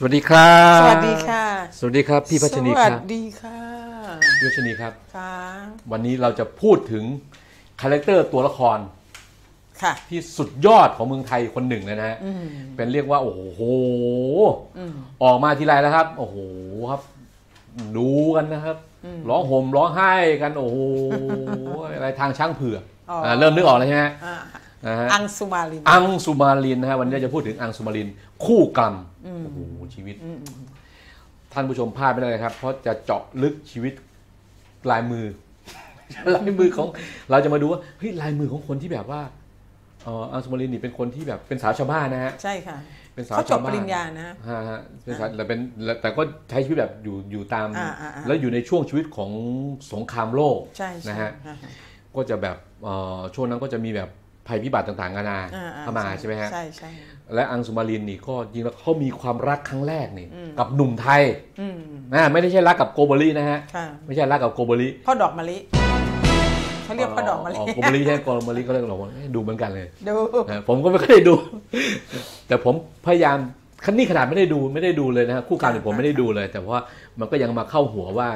สวัสดีครับสวัสดีค่ะ สวัสดีครับ พี่พัชนีสควัรับสดีค่ะพี่พัชนีครับค่ะวันนี้เราจะพูดถึงคาแรคเตอร์ตัวละครค่ะที่สุดยอดของเมืองไทยคนหนึ่งเลยนะฮะเป็นเรียกว่าโอ้โหออกมาทีไรแล้วครับ โอ้โหครับ ดูกันนะครับร้องห่มร้องไห้กันโอ้โหอะไรทางช้างเผือกอ๋ออ่าเริ่มนึกออกแล้วใช่ไหมอ่า นะฮะอังสุมาลิน อังสุมาลินนะฮะวันนี้เราจะพูดถึงอังสุมาลิน คู่กรรมโอ้โหชีวิต ท่านผู้ชมพลาดไม่ได้เลยครับ เพราะจะเจาะลึกชีวิตลายมือลายมือของเราจะมาดูว่าเฮ้ยลายมือของคนที่แบบว่าเอ่ออังสุมาลินนี่เป็นคนที่แบบเป็นสาวชาวบ้านนะฮะใช่ค่ะเป็นสาวเขาจชาบวปบ้านริญญานะฮะฮะเป็นสาวแต่เป็นแต่ก็ใช้ชีวิตแบบอยู่อยู่ตามอ่าอ่าอ่าแล้วอยู่ในช่วงชีวิตของสงครามโลกใช่ใช่นะฮะอ่าก็จะแบบเอ่อช่วงนั้นก็จะมีแบบ ภัยพิบัติต่างๆนานาอ่อ่เข้ามาใช่ไหมฮะใช่ใช่และอังสุมารินนี่ก็จริงแล้วเขามีความรักครั้งแรกนี่กับหนุ่มไทยอืมนะไม่ได้ใช่รักกับโกโบลีนะฮะค่ะไม่ใช่รักกับโกโบลีพ่อดอกมะลิเขาเรียกพ่อดอกมะลิโกโบลีใช่โกโบลีก็เรียกหรอกว่าเอ๊ะดูเหมือนกันเลยดูนะผมก็ไม่เคยได้ดู แต่ผมพยายามคันนี้ขนาดไม่ได้ดูไม่ได้ดูเลยนะฮะคู่กรรมเนี่ยผมไม่ได้ดูเลย แต่ว่ามันก็ยังมาเข้าหัวว่า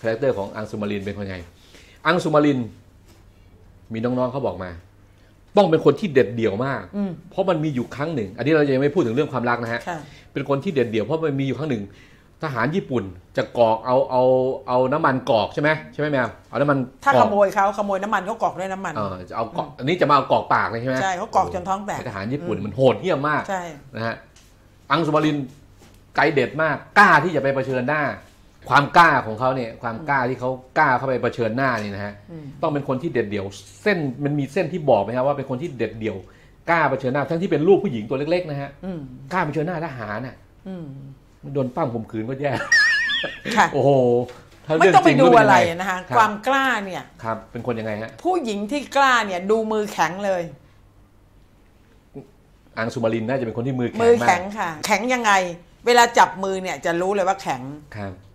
คาแรคเตอร์ของอังสุมารินเป็นคนไงอังสุมารินมีน้องๆเขาบอกมา ต้องเป็นคนที่เด็ดเดี่ยวมากอืมเพราะมันมีอยู่ครั้งหนึ่ง อันนี้เรายังไม่พูดถึงเรื่องความรักนะฮะค่ะเป็นคนที่เด็ดเดี่ยวเพราะมันมีอยู่ครั้งหนึ่ง ทหารญี่ปุ่นจะกรอกเอาเอาเอาน้ำมันกรอกใช่ไหมใช่ไหมแมวเอาน้ำมันถ้ากรขอกโมยเขาขโมยน้ำมันเขากรอกด้วยน้ำมันเออจะเอากรอกอันนี้จะมาเอากรอกปากเลยใช่ไหมใช่เขากรอกจนท้องแตกทหารญี่ปุ่นมันโหดเหี้ยมมากใช่นะฮะอังสุมารินไกลเด็ดมากกล้าที่จะไปเผชิญหน้า ความกล้าของเขาเนี่ยความกล้าที่เขากล้าเข้าไปเผชิญหน้านี่นะฮะต้องเป็นคนที่เด็ดเดี่ยว เส้นมันมีเส้นที่บอกไหมครับว่าเป็นคนที่เด็ดเดี่ยวกล้าเผชิญหน้าทั้งที่เป็นลูกผู้หญิงตัวเล็กๆนะฮะอืมกล้าเผชิญหน้าทหารน่ะอืมโดนปั้มข่มขืนก็แย่ค่ะโอ้โหถ้าไม่เรื่ต้องไปจริดูก็เป็นอะไรยังงนะคะรับความกล้าเนี่ยครับ เป็นคนยังไงฮะผู้หญิงที่กล้าเนี่ย ดูมือแข็งเลยอังสุมารินน่าจะเป็นคนที่มือแข็มืงอมาแข็กงค่ะ แข็งยังไง เวลาจับมือเนี่ยจะรู้เลยว่าแข็งครับเอ่อ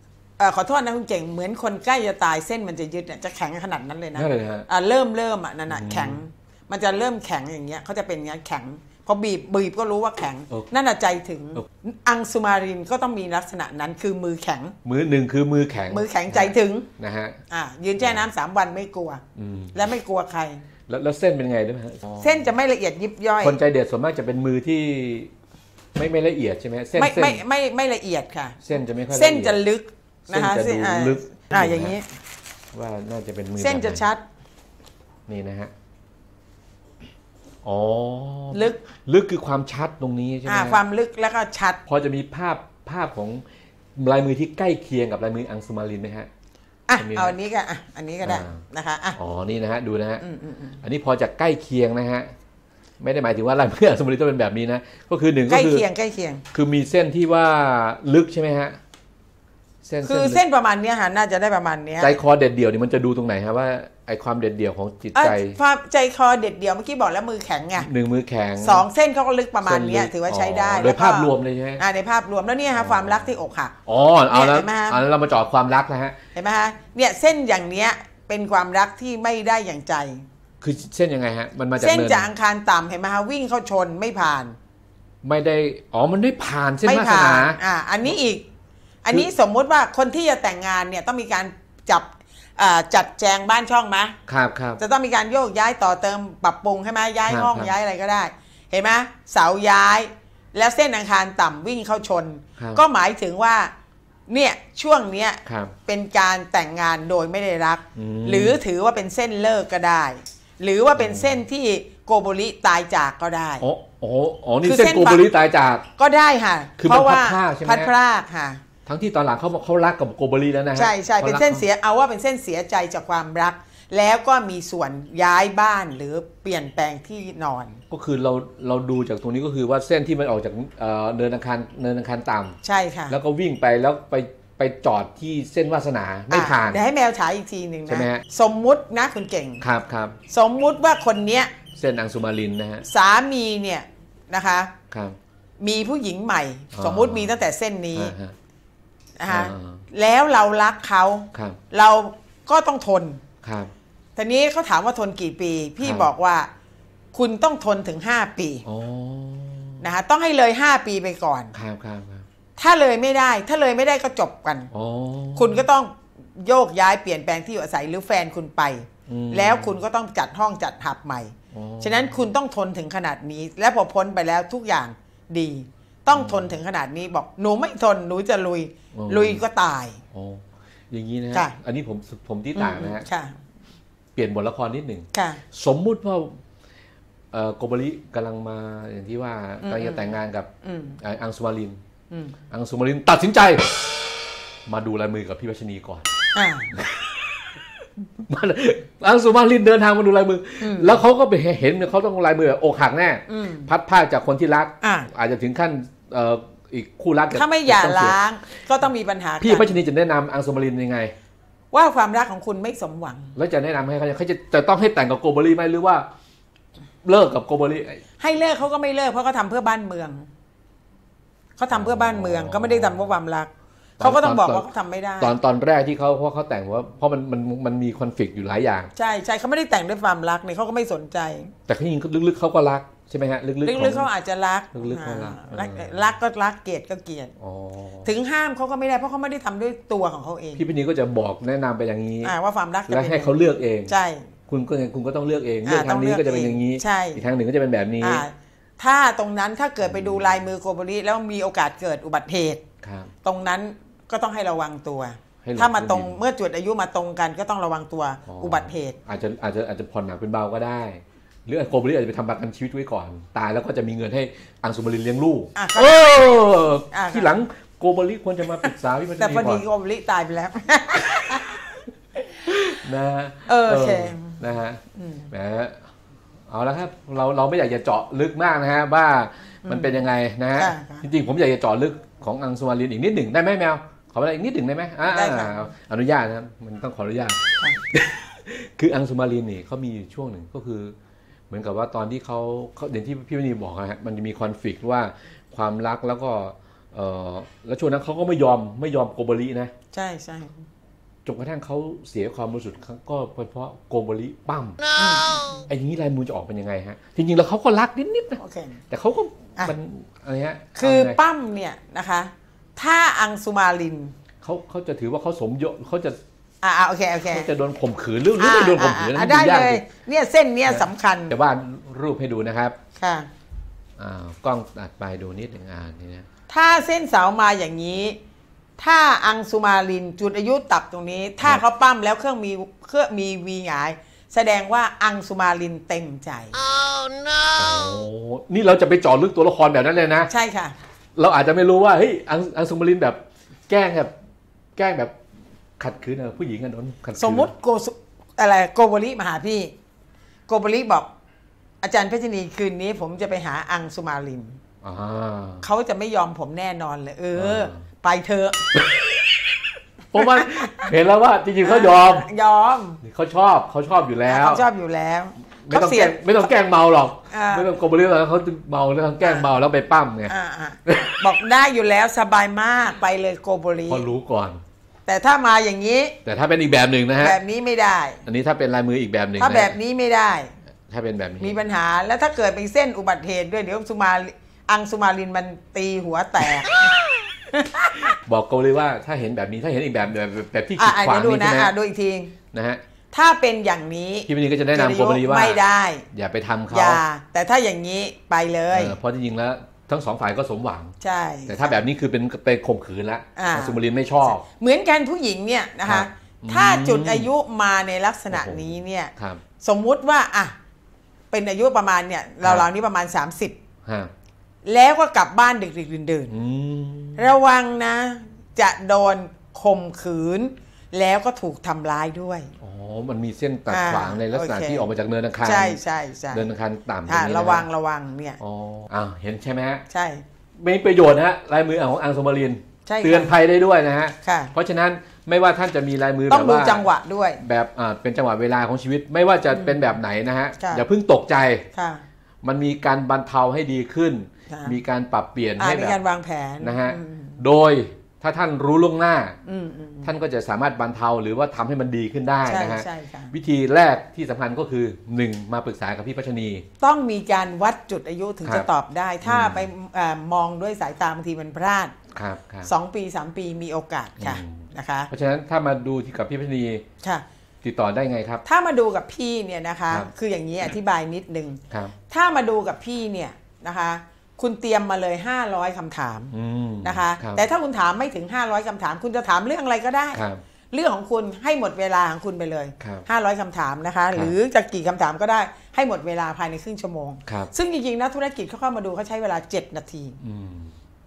ขอโทษนะคุณเก่งเหมือนคนใกล้จะตายเส้นมันจะยึดเนี่ยจะแข็งขนาดนั้นเลยนะนั่นเลยนะฮะอ่าเริ่มเริ่มอะนั่นน่ะแข็ง มันจะเริ่มแข็งอย่างเงี้ยเขาจะเป็นอย่างเงี้ยแข็งพอบีบบีบก็รู้ว่าแข็งโอ้นั่นน่ะใจถึงโอ้อังสุมารินก็ต้องมีลักษณะนั้นคือมือแข็ง มือหนึ่งคือมือแข็ง มือแข็งใจถึงนะฮะอ่ายืนแช่น้ำสามวันไม่กลัวอืมและไม่กลัวใครแล้วแล้วเส้นเป็นไงด้วยไหมฮะเส้นจะไม่ละเอียดยิบย่อย คนใจเด็ดส่วนมากจะเป็นมือที่ไม่ไม่ละเอียดใช่ไหมฮะเส้นไม่เส้นไม่ไม่ไม่ละเอียดค่ะ เส้นจะไม่ค่อยลเส้นอียดจะลึก นะคะเส้นจะดูอ่าลึกอ่าอย่างนี้ ว่าน่าจะเป็นมือเส้นจะแบบไหชัด นี่นะฮะอ๋อลึกลึกคือความชัดตรงนี้ใช่ไหมอ่าฮะความลึกแล้วก็ชัด พอจะมีภาพภาพของลายมือที่ใกล้เคียงกับลายมืออังสุมารินไหมฮะอะอันนี้เอาอันนี้ก็อะอันนี้ก็ได้อ่านะคะอะอ๋อนี่นะฮะดูนะฮะอืมอืมอืมอันนี้พอจะใกล้เคียงนะฮะไม่ได้หมายถึงว่าลายมืออังสุมารินต้องเป็นแบบนี้นะก็คือหนึ่งใกก็ล้คือเคียงใกล้เคียง คือมีเส้นที่ว่าลึกใช่ไหมฮะ เส้นคือลึกเส้นประมาณเนี้ยค่ะน่าจะได้ประมาณเนี้ยใจคอเด็ดเดี่ยวนี่มันจะดูตรงไหนฮะว่าไอความเด็ดเดี่ยวของจิตเอ้ยใจความใจคอเด็ดเดียวเมื่อกี้บอกแล้วมือแข็งไงหนึ่งมือแข็งสองเส้นเขาก็ลึกประมาณเนี้ยเส้นลึกถือว่าใช้ได้อ๋อโดยแล้วก็ภาพรวมเลยใช่ไหมอ่าในภาพรวมแล้วเนี่ยค่ะความรักที่อกหักอ๋อเอาแล้วเนี่ยเห็นไหมฮะเอาแล้วเรามาเจอดความรักนะฮะเห็นไหมคะเนี่ยเส้นอย่างเนี้ยเป็นความรักที่ไม่ได้อย่างใจ คือเส้นยังไงฮะมันมาจากเส้นเนินจากอังคารต่ำเห็นไหมคะวิ่งเข้าชนไม่ผ่าน ไม่ได้อ๋อมันได้ผ่านเส้นไม่วาสผ่านานอ่าอันนี้อีก อันนี้สมมุติว่าคนที่จะแต่งงานเนี่ยต้องมีการจับอ่าจัดแจงบ้านช่องไหมครับครับจะต้องมีการโยกย้ายต่อเติมปรับปรุงใช่ไหมย้ายครับห้องครับย้ายอะไรก็ได้ เห็นไหมเสาย้าย แล้วเส้นอังคารต่ำวิ่งเข้าชนครับก็หมายถึงว่าเนี่ยช่วงเนี้ยครับเป็นการแต่งงานโดยไม่ได้รักอืมหรือถือว่าเป็นเส้นเลิกก็ได้ หรือว่าเป็นเส้นที่โกโบริตายจากก็ได้อ๋ออ๋ออ๋อนี่คือเส้นเส้นโกโบริตายจากก็ได้ค่ะคือเพราะมันว่าพัดพรากใช่ไหมพัดพรากค่ะ ทั้งที่ตอนหลังเขาบอกเขารักกับโกโบริแล้วนะฮะใช่ใช่เป็นขารักเส้นเสียเอาว่าเป็นเส้นเสียใจจากความรัก แล้วก็มีส่วนย้ายบ้านหรือเปลี่ยนแปลงที่นอน ก็คือเราเราดูจากตรงนี้ก็คือว่าเส้นที่มันออกจากเอ่อเนินอังคารเนินอังคารต่ำใช่ค่ะแล้วก็วิ่งไปแล้วไปไปจอดที่เส้นวาสนาไม่อะผ่านเดี๋ยวให้แมวฉายอีกทีหนึ่งใช่ไหมนะฮะสมมุตินะคุณเก่งครับครับสมมุติว่าคนเนี้ยเส้นอังสุมารินนะฮะสามีเนี่ยนะคะครับมีผู้หญิงใหม่อ๋อสมมุติมีตั้งแต่เส้นนี้อ่าฮะ นะคะอ่าแล้วเรารักเขาครับเราก็ต้องทนครับทีนี้เขาถามว่าทนกี่ปี พี่ครับบอกว่าคุณต้องทนถึง5ปีอ๋อนะคะต้องให้เลย5ปีไปก่อนครับครับครับถ้าเลยไม่ได้ ถ้าเลยไม่ได้ก็จบกันอ๋อคุณก็ต้องโยกย้ายเปลี่ยนแปลงที่อยู่อาศัยหรือแฟนคุณไปอืมแล้วคุณก็ต้องจัดห้องจัดหับใหม่อ๋อฉะนั้นคุณต้องทนถึงขนาดนี้ และพอพ้นไปแล้วทุกอย่างดี ต้องทนถึงขนาดนี้บอกหนูไม่ทนหนูจะลุย ลุยก็ตายอ๋ออย่างนี้นะฮะค่ะอันนี้ผมผมที่ต่างนะฮะค่ะเปลี่ยนบทละครนิดหนึ่งค่ะสมมุติว่าเอ่อโกโบริกำลังมาอย่างที่ว่าอืมกำลังจะแต่งงานกับอืมเอ่ออังสุมารินอืมอังสุมารินตัดสินใจ มาดูลายมือกับพี่วัชนีก่อนอ่ามาอังสุมารินเดินทางมาดูลายมืออมแล้วเขาก็ไปเห็นเขาต้องลายมือแบบอกหักแน่อืมพัดพรากจากคนที่รักอ่าอาจจะถึงขั้นเอ่ออีกคู่รักจะถ้าไม่หย่าต้องเสีล้าง ก็ต้องมีปัญหาพี่กัพัชนีจะแนะนำอังสุมารินยังไง ว่าความรักของคุณไม่สมหวัง แล้วจะแนะนำให้เขาเขาจะจะต้องให้แต่งกับโกโบริไหมหรือว่า เลิกกับโกโบริให้เลิกเขาก็ไม่เลิกเพราะเขาทำเพื่อบ้านเมืองเขาทำเพื่อบ้านเมืองเขาไม่ได้ทำเพื่อความรักเขาก็ต้องบอกว่าเขาทำไม่ได้ ตอนตอนแรกที่เขาเพราะเขาแต่งว่าเพราะมันมันมันมีคอนฟ lict อยู่หลายอย่าง ใช่ใช่เขาไม่ได้แต่งด้วยความรักเนี่ยเขาก็ไม่สนใจ แต่เขายิงลึกๆเขาก็รัก ใช่ไหมฮะลึกๆลึกๆขเขาองอาจจะรักลึกๆเขารักอ่ารักเออรักก็รักเกลียดก็เกลียดอ๋อถึงห้ามเขาก็ไม่ได้เพราะเขาไม่ได้ทำด้วยตัวของเขาเอง พี่พินีก็จะบอกแนะนำไปอย่างนี้อ่าว่าความรักจะและเป็นให้เขาเลือกเองใช่คุณก็คุณก็ต้องเลือกเองอ่าเลือกทางนี้ต้องเลือกก็จะเป็นอย่างนี้เองใช่อีกทางหนึ่งก็จะเป็นแบบนี้อ่าถ้าตรงนั้นถ้าเกิดไปดูลายมือโกโบริแล้วมีโอกาสเกิดอุบัติเหตุครับตรงนั้นก็ต้องให้ระวังตัวให้หลบถ้ามาตรงให้ดีเมื่อจุดอายุมาตรงกันก็ต้องระวังตัวอ๋ออุอุบัติเหตุ อาจจะอาจจะอาจจะผ่อนหนักเป็นเบาก็ได้ หรือโกโบริอาจจะไปทำประกันชีวิตไว้ก่อน ตายแล้วก็จะมีเงินให้อังสุมารินเลี้ยงลูกอะเอออะ ที่หลังโกโบริควรจะมาปรึกษาพี่พัชนีแต่พอก่ดีอนโกโบริตายไปแล้ว นะฮะเออโอเค นะฮะอืมแหมเอาละครับ เราเราไม่อยากจะเจาะลึกมากนะฮะว่ามันเป็นยังไงนะฮะค่ะค่ะจริงๆผมอยากจะเจาะลึกของอังสุมารินอีกนิดหนึ่งได้ไหมแมวขอเวลาอีกนิดหนึ่งได้ไหมอ่าได้ค่ะ อนุญาตนะครับมันต้องขออนุญาตค่ะคืออังสุมารินนี่เขามีอยู่ช่วงหนึ่งก็คือ เหมือนกับว่าตอนที่เขาเขาอย่างที่พี่วนีบอกนะฮะมันจะมีคอนฟ lict ว่าความรักแล้วก็เออแล้วช่วงนั้นเขาก็ไม่ยอมไม่ยอมโกโบรินะ ใช่ใช่จนกระทั่งเขาเสียความบริสุทธิ์ก็เป็นเพราะโกโบริปั้มไอ้อย่างนี้ลายมือจะออกเป็นยังไงฮะ จริงๆแล้วเขาก็รักนิดๆนะโอเคแต่เขาก็อะมันอะไรฮะคือเาไงปั้มเนี่ยนะคะ ถ้าอังสุมาลินเขาเขาจะถือว่าเขาสมยศเขาจะ อ่าอ่าโอเคโอเคเขาจะโดนข่มขืนหรือหรือไม่โดนข่มขืนนะอ่ามันได้ดูากเลยเนี่ยเส้นเนี่ยสำคัญจะวาดรูปให้ดูนะครับค่ะอ่ากล้องตัดไปดูนิดหนึ่งอ่านี่นะถ้าเส้นเสามาอย่างนี้ ถ้าอังสุมาลินจุดอายุตับตรงนี้ ถ้าเขาปั้มแล้วเครื่องมีเครื่องมีวีหงาย แสดงว่าอังสุมาลินเต็มใจโอ้นี่เราจะไปเจาะลึกตัวละครแบบนั้นเลยนะ ใช่ค่ะ เราอาจจะไม่รู้ว่าเฮ้ยอังอังสุมารินแบบแกล้งแบบแกล้งแบบ ขัดขืนเออผู้หญิงกันโดนขัดขืนสมมุติโกสุอะไรโกโบริมาหาพี่ โกโบริบอก อาจารย์เพชรนีคืนนี้ ผมจะไปหาอังสุมาลินอ่าเขาจะไม่ยอมผมแน่นอนเลย เอออ่าไปเถอะเพราะว่าเห็นแล้วว่าจริงๆเขายอม ยอมเขาชอบเขาชอบอยู่แล้วเขาชอบอยู่แล้วไม่เขาต้องเสีแกยล้งไม่ต้องแกล้งเมาหรอกอ่าไม่ต้องโกบริแล้วเขาเมาแล้วต้องแกล้งเมาแล้วไปปั้มไงอ่าอ่าบอกได้อยู่แล้วสบายมากไปเลยโกโบริเพอรู้ก่อน แต่ถ้ามาอย่างนี้ แต่ถ้าเป็นอีกแบบหนึ่งนะฮะแบบนี้ไม่ได้ อันนี้ถ้าเป็นลายมืออีกแบบหนึ่งถ้านะแบบนี้ไม่ได้ ถ้าเป็นแบบนี้มีปัญหาแล้วถ้าเกิดเป็นเส้นอุบัติเหตุด้วยเดี๋ยวสุมาอังสุมาลินมันตีหัวแตก บอกโกเลยว่าถ้าเห็นแบบนี้ถ้าเห็นอีกแบบแบบแบบที่อะขีดอะขวาเดี๋ยวงดูนี่นะใช่ไหมอะดูอีกทีนะฮะถ้าเป็นอย่างนี้พี่วันนี้ก็จะแนะนำโกบริว่าไม่ได้ อย่าไปทำเขาอย่าแต่ถ้าอย่างนี้ไปเลยเออเพราะจริงๆแล้ว ทั้งสองฝ่ายก็สมหวัง ใช่ แต่ถ้าแบบนี้คือเป็นเป็นข่มขืนละอ่าสุมารินไม่ชอบ เหมือนกันผู้หญิงเนี่ยนะครัคะบถ้าอืมจุดอายุมาในลักษณะโอ้โหนี้เนี่ยครับสมมุติว่าอะเป็นอายุประมาณเนี่ยครัเราบเรานี่ประมาณ 30ฮะแล้วก็กลับบ้านดึกๆดื่นอืมๆระวังนะ จะโดนข่มขืน แล้วก็ถูกทำร้ายด้วย อ๋อ มันมีเส้นตัดอ่าขวางในลักษณะโอเคที่ออกมาจากเนินอังคาร ใช่ใช่ใช่เนินอังคารต่ำตรงอะนี้นระวังฮระวังเนี่ย อ๋ออ้าวเห็นใช่ไหมฮะ ใช่มีประโยชน์นะฮะลายมือของอังสมารินใช่ค่ะเตือนภัยได้ด้วยนะฮะค่ะเพราะฉะนั้นไม่ว่าท่านจะมีลายมือต้องแบบดูว่าจังหวะด้วย แบบอ่าเป็นจังหวะเวลาของชีวิต ไม่ว่าจะเป็นแบบไหนนะฮะค่ะอย่าเพิ่งตกใจค่ะมันมีการบรรเทาให้ดีขึ้นค่ะมีการปรับเปลี่ยนอ่าให้มีแบการบวางแผนนะฮะอืมโดย ถ้าท่านรู้ล่วงหน้าอืมอืมท่านก็จะสามารถบรรเทาหรือว่าทำให้มันดีขึ้นได้ใช่นะฮะใช่ค่ะวิธีแรกที่สำคัญก็คือ 1 มาปรึกษากับพี่พัชนี ต้องมีการวัดจุดอายุถึงครับจะตอบได้ ถ้าอืมไปเอ่อมองด้วยสายตาบางทีมันพลาดครับครับ2ปี3ปีมีโอกาสค่ะอืมนะคะ เพราะฉะนั้นถ้ามาดูที่กับพี่พัชนีค่ะติดต่อได้ไงครับ ถ้ามาดูกับพี่เนี่ยนะคะครับคืออย่างนี้อธิบายนิดนึงครับถ้ามาดูกับพี่เนี่ยนะคะ คุณเตรียมมาเลย 500คำถามอืมนะคะรับแต่ถ้าคุณถามไม่ถึง 500คำถาม คุณจะถามเรื่องอะไรก็ได้ครับเรื่องของคุณให้หมดเวลาของคุณไปเลยครับ500คำถามนะคะครับหรือจะกี่คำถามก็ได้ให้หมดเวลาภายในครึ่งชั่วโมงครับซึ่งจริงๆนักธุรกิจเขาเข้ามาดูเขาใช้เวลา 7 นาทีอืม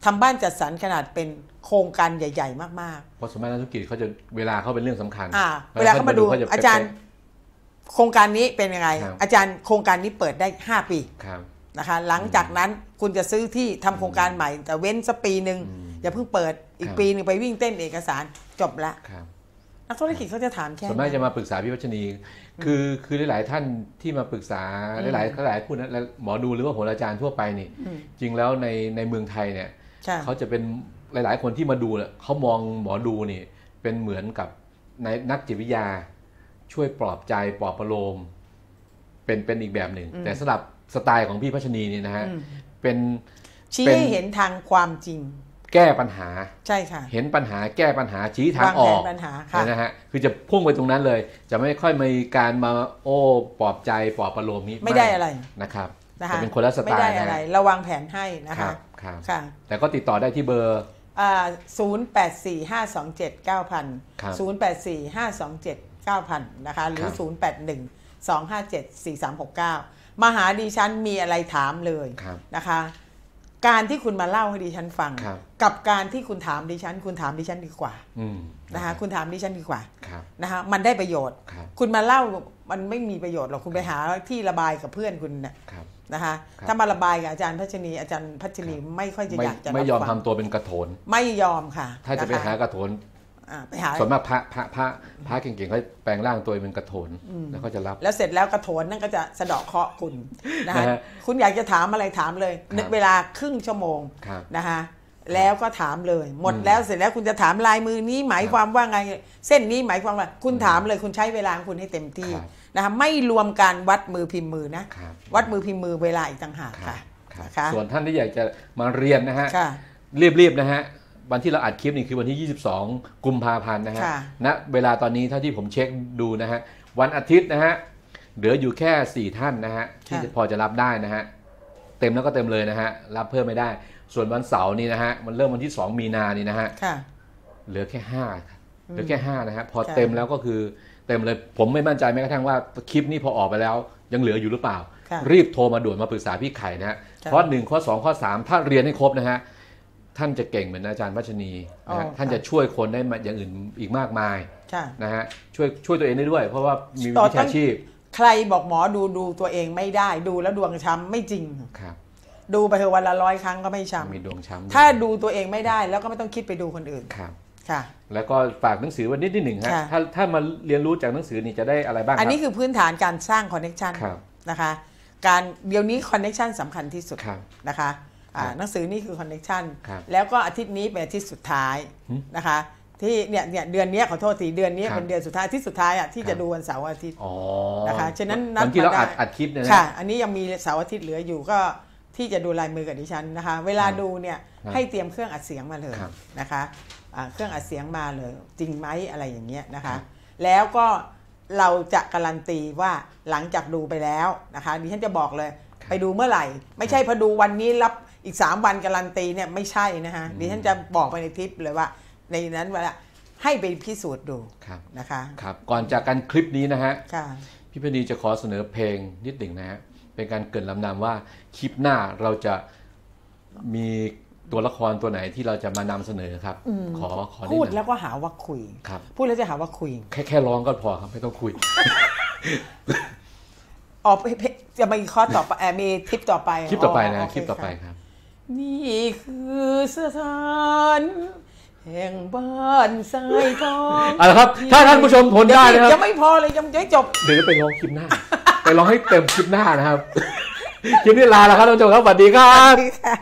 ทำบ้านจัดสรรขนาดเป็นโครงการใหญ่ ๆ มากเพราะสมมตินักธุรกิจเขาจะเวลาเขาเป็นเรื่องสำคัญๆอ่าเวลาเขามาดูขจะอาจารย์ โครงการนี้เป็นยังไงครับอาจารย์โครงการนี้เปิดได้ 5 ปีครับ นะคะหลังจากนั้นคุณจะซื้อที่ทำโครงการใหม่ แต่เว้นสักปีหนึ่งอืมอย่าเพิ่งเปิดอีกครับปีหนึ่งไปวิ่งเต้นเอกสารจบละครับนักธุรกิจเขาจะถามแค่ส่วนมากนั้นจะมาปรึกษาพี่วัชนีคือคือหลาย ๆ ท่านที่มาปรึกษาหลายๆหลายๆผู้นะและหมอดูหรือว่าโหราจารย์ทั่วไปนี่อืมจริงแล้วในในเมืองไทยเนี่ยใช่เขาจะเป็นหลาย ๆ คนที่มาดูเนี่ยเขามองหมอดูนี่เป็นเหมือนกับในนักจิตวิทยาช่วยปลอบใจปลอบประโลมเป็นเป็นอีกแบบหนึ่ง แต่สำหรับ สไตล์ของพี่พัชนีนี่นะฮะอืมเป็นชี้เป็นให้เห็นทางความจริง แก้ปัญหาใช่ค่ะ เห็นปัญหาแก้ปัญหาชี้ทางวางอแผอนกปัญหาค่ะนะฮะคือจะพุ่งไปตรงนั้นเลย จะไม่ค่อยมีการมาโอ้ปลอบใจปลอบประโลมนี้ไม่ได้อะไรนะครับนะคะจะเป็นคนละสไตไม่ได้ล์นะอะไรฮะเราวางแผนให้นะครัคะบครับค่ะ แต่ก็ติดต่อได้ที่เบอร์ศูนย์แปดสี่ห้าสองเจ็ดเก้าพันครับศูนย์แปดสี่ห้าสองเจ็ดเก้าพันนะคะหรืคอรับศูนย์แปดหนึ่งสองห้าเจ็ดสี่สามหกเก้า มาหาดิฉันมีอะไรถามเลยครับนะคะ การที่คุณมาเล่าให้ดิฉันฟังครับกับการที่คุณถามดิฉัน คุณถามดิฉันดีกว่าอืมนะคะคุณถามดิฉันดีกว่าครับนะคะมันได้ประโยชน์ครับคุณมาเล่ามันไม่มีประโยชน์หรอกคุณไปหาที่ระบายกับเพื่อนคุณน่ะครับนะคะครับถ้ามาระบายกับอาจารย์พัชนีอาจารย์พัชนีไม่ค่อยจะไม่อยากจะไม่ยอมรับทำฟังตัวเป็นกระโถนไม่ยอมค่ะ ถ้าจะไปนคหากระโถนอ่า ไปหาส่วนมากพระพระพระพระเก่งๆเขาแปลงร่างตัวเป็นกระโถนแล้วก็จะรับ แล้วเสร็จแล้วกระโถนนั่นก็จะสะเดาะเคราะห์คุณนะนะคะฮะคุณอยากจะถามอะไรถามเลยครับนึกเวลาครึ่งชั่วโมงครับนะคะแล้วก็ถามเลย หมดอืมแล้วเสร็จแล้วคุณจะถามลายมือนี้หมายความว่าไง เส้นนี้หมายความว่า คุณถามเลยคุณใช้เวลาของคุณให้เต็มที่ครับนะคะไม่รวมการวัดมือพิมพ์มือนะครับวัดมือพิมพ์มือเวลาอีกต่างหากครับค่ะครับนะคะส่วนท่านที่อยากจะมาเรียนนะฮะค่ะรีบๆนะฮะ วันที่เราอัดคลิปนี่คือวันที่ 22 กุมภาพันธ์นะฮะค่ะณเวลาตอนนี้เท่าที่ผมเช็คดูนะฮะ วันอาทิตย์นะฮะ เหลืออยู่แค่ 4 ท่านนะฮะ ที่จะพอจะรับได้นะฮะ เต็มแล้วก็เต็มเลยนะฮะ รับเพิ่มไม่ได้ ส่วนวันเสาร์นี่นะฮะ มันเริ่มวันที่ 2 มีนานี่นะฮะค่ะเหลือแค่5ครับเหลือแค่5นะฮะ พอค่ะเต็มแล้วก็คือเต็มเลย ผมไม่มั่นใจแม้กระทั่งว่าคลิปนี้พอออกไปแล้ว ยังเหลืออยู่หรือเปล่าค่ะรีบโทรมาด่วนมาปรึกษาพี่ไข่นะฮะค่ะข้อหนึ่งข้อสองข้อสามถ้าเรียนให้ครบนะฮะ ท่านจะเก่งเหมือนอาจารย์วัชนีนะฮะอ๋อค่ะท่านจะช่วยคนได้มาอย่างอื่นอีกมากมายค่ะ นะฮะช่วยช่วยตัวเองได้ด้วย เพราะว่ามีต่อวิชาชีพใครบอกหมอดูดูตัวเองไม่ได้ดูแล้วดวงช้ำไม่จริง ครับดูไปเถอะวันละร้อยครั้งก็ไม่ช้มีดวงช้ำำถ้าดูตัวเองไม่ได้แล้วก็ไม่ต้องคิดไปดูคนอื่นครับ ค่ะ แล้วก็ฝากหนังสือไวันนิดนิดหนึ่งฮะค่ะ ถ้าถ้ามาเรียนรู้จากหนังสือนี่จะได้อะไรบ้างคอัรันนี้คือพื้นฐานการสร้างคอนเน็ชันครับ นะคะ การเดี๋ยวนี้คอนเน็ชันสำคัญที่สุดครับ นะคะอ่าครับ หนังสือนี่คือคอนเน็ชันครับแล้วก็อาทิตย์นี้เป็นอาทิตย์สุดท้ายหึนะคะที่เนี่ยเนี่ยเดือนเนี้ยขอโทษทีเดือนเนี้ยครับเป็นเดือนสุดท้ายอาที่สุดท้ายอะที่ครัจะบดูวันเสาร์อาทิตย์อ๋อนะคะฉะนั้นนัดวันที่เรามาได้อัดอัดคลิปเนี่ยนะค่ะอันนี้ยังมีเสาร์อาทิตย์เหลืออยู่ก็ที่จะดูลายมือกับดิฉันนะคะ เวลาครับดูเนี่ยครับให้เตรียมเครื่องอัดเสียงมาเลยครับนะคะอ่าเครื่องอัดเสียงมาเลย จริงไหมอะไรอย่างเงี้ยนะครัคะบแล้วก็เราจะการันตีว่าหลังจากดูไปแล้วนะคะดิฉันจะบอกเลย ไปดูเมื่อไหร่ ไม่ใช่พอดูวันนี้รับ อีก 3 วันการันตีเนี่ยไม่ใช่นะคะดิฉันจะบอกไปในทิปเลยว่า ในนั้นว่าให้ไปพิสูจน์ดูครับนะคะครับก่อนจากการคลิปนี้นะฮะค่ะพี่เพนีจะขอเสนอเพลงนิดหนึ่งนะฮะเป็นการเกรินลำนำว่าคลิปหน้าเราจะมีตัวละครตัวไหนที่เราจะมานำเสนอครับขอขอนิดพูดหนึงแล้วก็หาว่าคุยครับพูดแล้วจะหาว่าคุย แค่แค่ร้องก็พอครับไม่ต้องคุยออกจะมีคอร์สต่อไปเอ่อมีทริปต่อไปคลิปต่อไปนะโเคลิปต่อไปครับ นี่คือสถานแห่งบ้านทรายทองเอาละครับ ถ้าท่านผู้ชมทนได้นะครับ ยังไม่พอเลยยังไม่จบ เดี๋ยวจะไปร้องคลิปหน้า ไปร้องให้เต็มคลิปหน้านะครับ คลิปนี้ลาแล้วครับท่านผู้ชมครับสวัสดีครับค่ะ